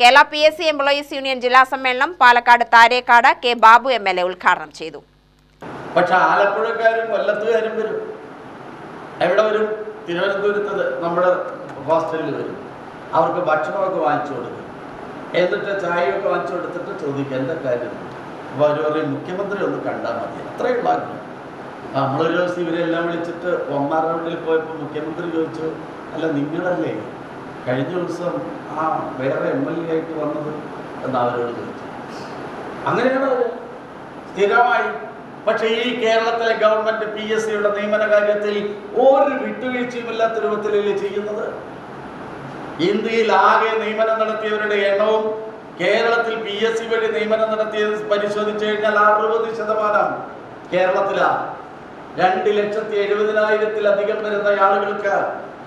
Kerala P S C employees union ജില്ലാ സമ്മേളനം Palakkad Tharekkad K Babu M L A ഉദ്ഘാടനം ചെയ്തു. പക്ഷെ ആലപ്പുഴക്കാരും കൊല്ലത്തുകാരും വരും. എവിടെ വരും? തിരുവനന്തപുരത്ത് നമ്മുടെ ഹോസ്റ്റലിൽ വരും. അവർക്ക് ഭക്ഷണമൊക്കെ വാങ്ങിച്ചു കൊടുക്കും. എന്നിട്ട് ചായയൊക്കെ വാങ്ങിച്ചു കൊടുത്തിട്ട് ചോദിക്കും എന്താ കാര്യം? അപ്പോൾ മുഖ്യമന്ത്രി ഒന്ന് കണ്ടാൽ മതി. അത്രയും ഭാഗ്യം. നമ്മളൊരു ദിവസം ഇവരെല്ലാം വിളിച്ചിട്ട് ഒന്നാം പോയപ്പോൾ മുഖ്യമന്ത്രി ചോദിച്ചു അല്ല നിങ്ങളല്ലേ കഴിഞ്ഞ ദിവസം ആ വേറെ എം എൽ എ ആയിട്ട് വന്നത് എന്ന് അവരോട് ചോദിച്ചു. അങ്ങനെയാണ് അവർ സ്ഥിരമായി. പക്ഷേ ഈ കേരളത്തിലെ ഗവൺമെന്റ് പി എസ് സിയുടെ നിയമന കാര്യത്തിൽ ഒരു വിട്ടുവീഴ്ചയുമില്ലാത്ത രൂപത്തിലല്ലേ ചെയ്യുന്നത്? ഇന്ത്യയിൽ ആകെ നിയമനം നടത്തിയവരുടെ എണ്ണവും കേരളത്തിൽ പി എസ് സി വഴി നിയമനം നടത്തിയത് പരിശോധിച്ചു കഴിഞ്ഞാൽ അറുപത് ശതമാനം കേരളത്തിലാണ് രണ്ട് ലക്ഷത്തി എഴുപതിനായിരത്തിലധികം വരുന്ന ആളുകൾക്ക്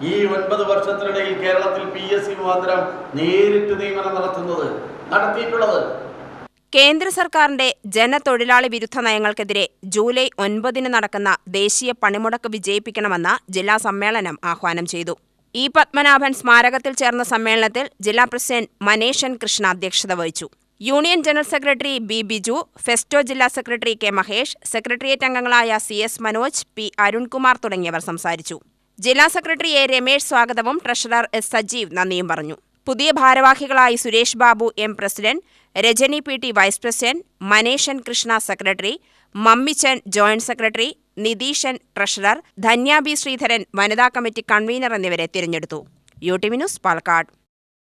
ഈ ഒൻപത് വർഷത്തിനിടയിൽ കേരളത്തിൽ പി എസ് സി മുഖാന്തരം നേരിട്ട് നിയമനം നടത്തുന്നത് നടത്തിയിട്ടുള്ളത്. കേന്ദ്ര സർക്കാരിന്റെ ജനതൊഴിലാളി വിരുദ്ധ നയങ്ങൾക്കെതിരെ ജൂലൈ ഒൻപതിന് നടക്കുന്ന ദേശീയ പണിമുടക്ക് വിജയിപ്പിക്കണമെന്ന് ജില്ലാ സമ്മേളനം ആഹ്വാനം ചെയ്തു. ഇ പത്മനാഭൻ സ്മാരകത്തിൽ ചേർന്ന സമ്മേളനത്തിൽ ജില്ലാ പ്രസിഡന്റ് മനേഷൻ കൃഷ്ണ അധ്യക്ഷത വഹിച്ചു. Union general secretary B Biju ഫെസ്റ്റോ ജില്ലാ സെക്രട്ടറി കെ മഹേഷ് സെക്രട്ടേറിയറ്റ് അംഗങ്ങളായ C S Manoj P Arunkumar തുടങ്ങിയവർ സംസാരിച്ചു. ജില്ലാ സെക്രട്ടറി എ രമേഷ് സ്വാഗതവും ട്രഷറർ എസ് സജീവ് നന്ദിയും പറഞ്ഞു. പുതിയ ഭാരവാഹികളായി Suresh Babu M president Rajani P T vice president Maneshan Krishna secretary Mammichan joint secretary Nitheeshan treasurer Dhanya B Sreedharan വനിതാ കമ്മിറ്റി കൺവീനർ എന്നിവരെ തിരഞ്ഞെടുത്തു. U T news Palakkad.